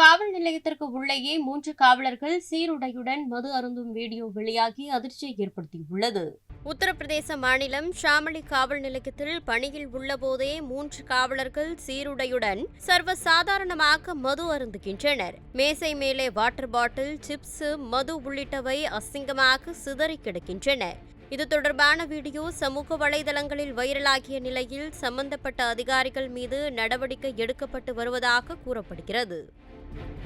காவல் நிலையத்திற்கு உள்ளேயே மூன்று காவலர்கள் சீருடையுடன் மது அருந்தும் வீடியோ வெளியாகி அதிர்ச்சியை ஏற்படுத்தியுள்ளது. உத்தரப்பிரதேச மாநிலம் ஷாமலி காவல் நிலையத்தில் பணியில் உள்ளபோதே மூன்று காவலர்கள் சீருடையுடன் சர்வசாதாரணமாக மது அருந்துகின்றனர். மேசை மேலே வாட்டர் பாட்டில் சிப்ஸ் மது உள்ளிட்டவை அசிங்கமாக சிதறி கிடக்கின்றன. இது தொடர்பான வீடியோ சமூக வலைதளங்களில் வைரலாகிய நிலையில் சம்பந்தப்பட்ட அதிகாரிகள் மீது நடவடிக்கை எடுக்கப்பட்டு வருவதாக கூறப்படுகிறது. Thank you.